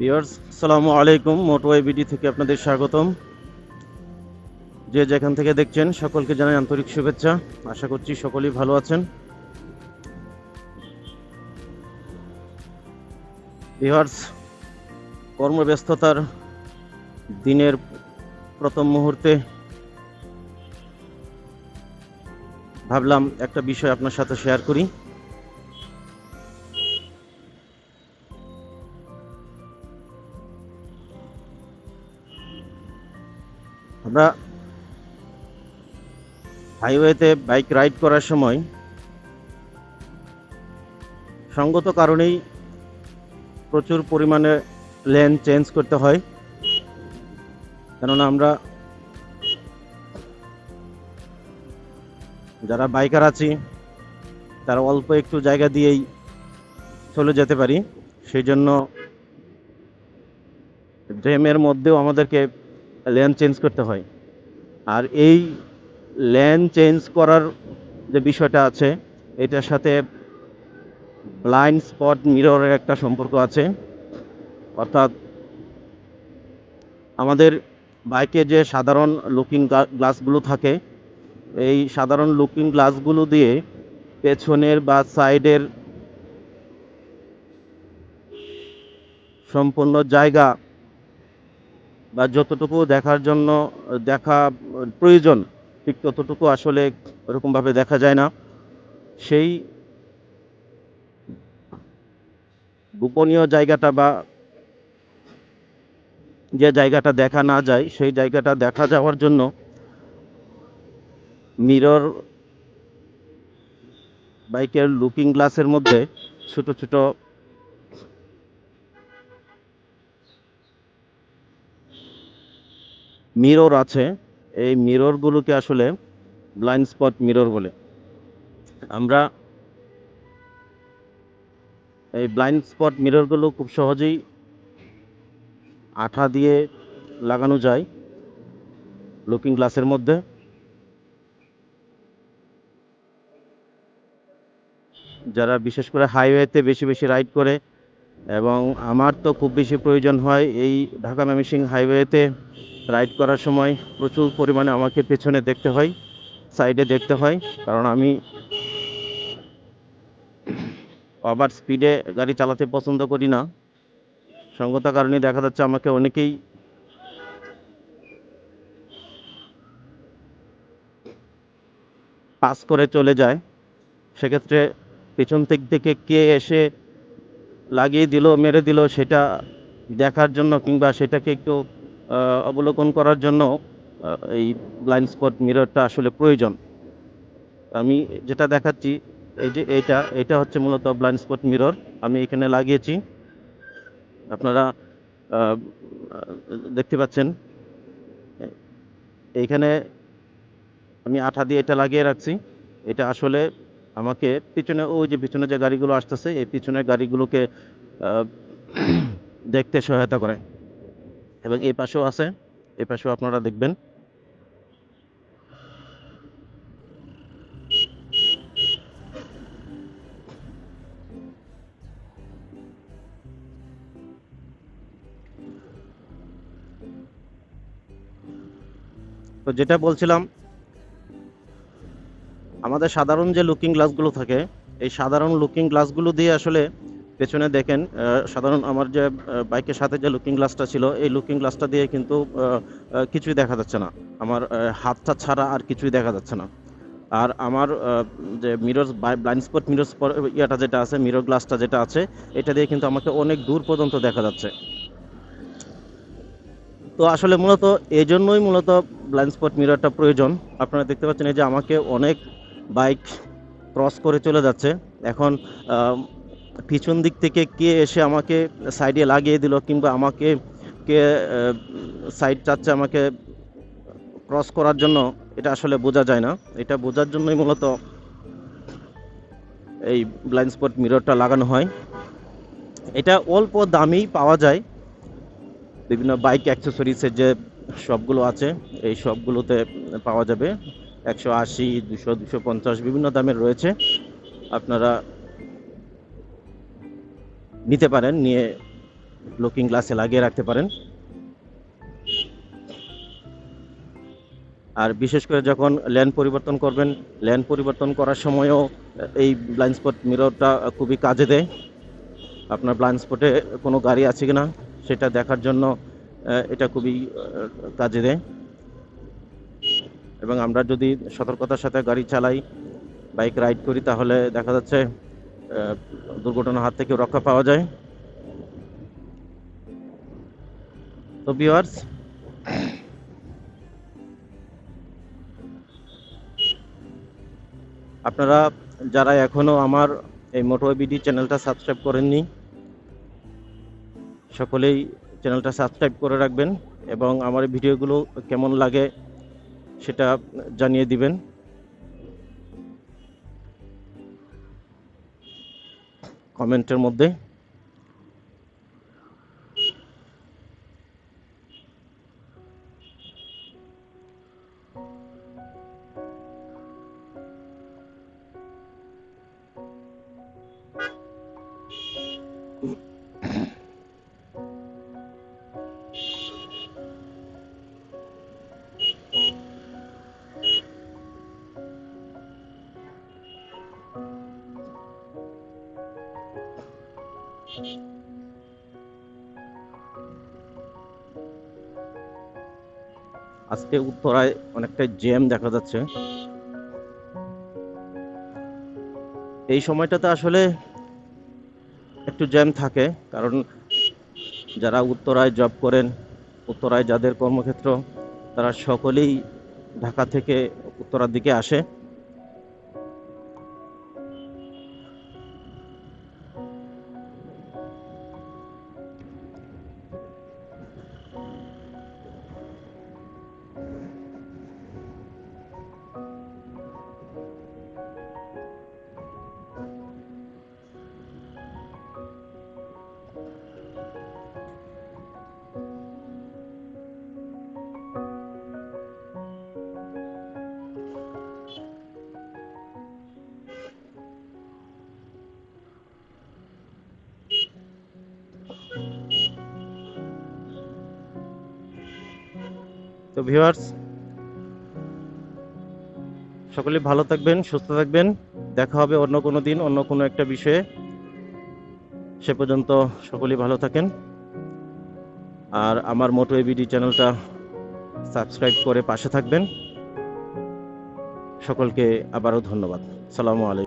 Viewers, আসসালামু আলাইকুম মোটওয়ে BD থেকে আপনাদের স্বাগতম। যে যেখান থেকে দেখছেন, সকলকে জানাই আন্তরিক শুভেচ্ছা। আশা করছি সকলেই ভালো আছেন। ভিউয়ার্স, কর্মব্যস্ততার দিনের প্রথম মুহূর্তে ভাবলাম একটা বিষয় আপনার সাথে শেয়ার করি। আমরা হাইওয়েতে বাইক রাইড করার সময় সঙ্গত কারণেই প্রচুর পরিমাণে লেন চেঞ্জ করতে হয়। কেননা আমরা যারা বাইকার আছি, তারা অল্প একটু জায়গা দিয়েই চলে যেতে পারি। সেই জন্য ড্রেমের মধ্যেও আমাদেরকে লেন চেঞ্জ করতে হয়। আর এই লেন চেঞ্জ করার যে বিষয়টা আছে, এটার সাথে ব্লাইন্ড স্পট মিররের একটা সম্পর্ক আছে। অর্থাৎ আমাদের বাইকে যে সাধারণ লুকিং গ্লাসগুলো থাকে, এই সাধারণ লুকিং গ্লাসগুলো দিয়ে পেছনের বা সাইডের সম্পূর্ণ জায়গা বা যতটুকু দেখার জন্য, দেখা প্রয়োজন, ঠিক ততটুকু আসলে ওরকমভাবে দেখা যায় না। সেই গোপনীয় জায়গাটা বা যে জায়গাটা দেখা না যায়, সেই জায়গাটা দেখা যাওয়ার জন্য মিরর বাইকের লুকিং গ্লাসের মধ্যে ছোট ছোট মিরর আছে। এই মিররগুলোকে আসলে ব্লাইন্ড স্পট মিরর বলে। আমরা এই ব্লাইন্ড স্পট মিররগুলো খুব সহজেই আঠা দিয়ে লাগানো যায় লুকিং গ্লাসের মধ্যে। যারা বিশেষ করে হাইওয়েতে বেশি বেশি রাইড করে এবং আমার তো খুব বেশি প্রয়োজন হয় এই ঢাকা ময়মনসিংহ হাইওয়েতে রাইড করার সময় প্রচুর পরিমাণে আমাকে পেছনে দেখতে হয়, সাইডে দেখতে হয়, কারণ আমি ওভার স্পিডে গাড়ি চালাতে পছন্দ করি না। সঙ্গত কারণে দেখা যাচ্ছে আমাকে অনেকেই পাস করে চলে যায়। সেক্ষেত্রে পেছন দিক থেকে কে এসে লাগিয়ে দিল, মেরে দিল, সেটা দেখার জন্য কিংবা সেটাকে একটু অবলোকন করার জন্য এই ব্লাইন্ড স্পট মিররটা আসলে প্রয়োজন। আমি যেটা দেখাচ্ছি, এই যে এইটা, এটা হচ্ছে মূলত ব্লাইন্ড স্পট মিরর আমি এখানে লাগিয়েছি। আপনারা দেখতে পাচ্ছেন। এইখানে আমি আঠা দিয়ে এটা লাগিয়ে রাখছি। এটা আসলে আমাকে পিছনে, ওই যে পিছনে যে গাড়িগুলো আসতেছে, এই পিছনের গাড়িগুলোকে দেখতে সহায়তা করে। এবং এই পাশেও আছে। এই পাশেও আপনারা দেখবেন। তো যেটা বলছিলাম, আমাদের সাধারণ যে লুকিং গ্লাসগুলো থাকে, এই সাধারণ লুকিং গ্লাসগুলো দিয়ে আসলে পেছনে দেখেন সাধারণ আমার যে বাইকের সাথে যে লুকিং গ্লাসটা ছিল, এই লুকিং গ্লাসটা দিয়ে কিন্তু কিছুই দেখা যাচ্ছে না। আমার হাতটা ছাড়া আর কিছুই দেখা যাচ্ছে না। আর আমার যে মিরর ব্লাইন্ড স্পট মিরর ইয়াটা যেটা আছে মিরর গ্লাসটা যেটা আছে, এটা দিয়ে কিন্তু আমাকে অনেক দূর পর্যন্ত দেখা যাচ্ছে। তো আসলে মূলত এই জন্যই মূলত ব্লাইন্ড স্পট মিররটা প্রয়োজন। আপনারা দেখতে পাচ্ছেন এই যে আমাকে অনেক বাইক ক্রস করে চলে যাচ্ছে। এখন পিছন দিক থেকে কে এসে আমাকে সাইডে লাগিয়ে দিল কিংবা আমাকে, কে সাইড চাচ্ছে আমাকে ক্রস করার জন্য, এটা আসলে বোঝা যায় না। এটা বোঝার জন্যই মূলত এই ব্লাইন্ড স্পট মিররটা লাগানো হয়। এটা অল্প দামেই পাওয়া যায়। বিভিন্ন বাইক অ্যাক্সেসরিজের যে শপগুলো আছে, এই শপগুলোতে পাওয়া যাবে। একশো আশি, দুশো দুশো পঞ্চাশ, বিভিন্ন দামের রয়েছে। আপনারা নিতে পারেন, নিয়ে লুকিং গ্লাসে লাগিয়ে রাখতে পারেন। আর বিশেষ করে যখন ল্যান্ড পরিবর্তন করবেন ল্যান্ড পরিবর্তন করার সময়ও এই ব্লাইন্ড স্পট মিররটা খুবই কাজে দেয়। আপনার ব্লাইন্ড স্পটে কোনো গাড়ি আছে কিনা, সেটা দেখার জন্য এটা খুবই কাজে দেয়। এবং আমরা যদি সতর্কতার সাথে গাড়ি চালাই বাইক রাইড করি, তাহলে দেখা যাচ্ছে দুর্ঘটনার হাত থেকে রক্ষা পাওয়া যায়। তো ভিউয়ার্স আপনারা যারা এখনও আমার এই মোটো বিডি চ্যানেলটা সাবস্ক্রাইব করেননি, সকলেই চ্যানেলটা সাবস্ক্রাইব করে রাখবেন এবং আমার ভিডিওগুলো কেমন লাগে সেটা জানিয়ে দিবেন। কমেন্টের মধ্যে। আজকে উত্তরায় অনেকটা জ্যাম দেখা যাচ্ছে। এই সময়টাতে আসলে একটু জ্যাম থাকে, কারণ যারা উত্তরায় জব করেন, উত্তরায় যাদের কর্মক্ষেত্র, তারা সকলেই ঢাকা থেকে উত্তরার দিকে আসে। তো ভিউয়ার্স, সকলে ভালো থাকবেন, সুস্থ থাকবেন। দেখা হবে অন্য কোনো দিন, অন্য কোনো একটা বিষয়ে। সে পর্যন্ত সকলেই ভালো থাকেন। আর আমার মোটো এবিডি চ্যানেলটা সাবস্ক্রাইব করে পাশে থাকবেন। সকলকে আবারও ধন্যবাদ। সালামু আলাইকুম।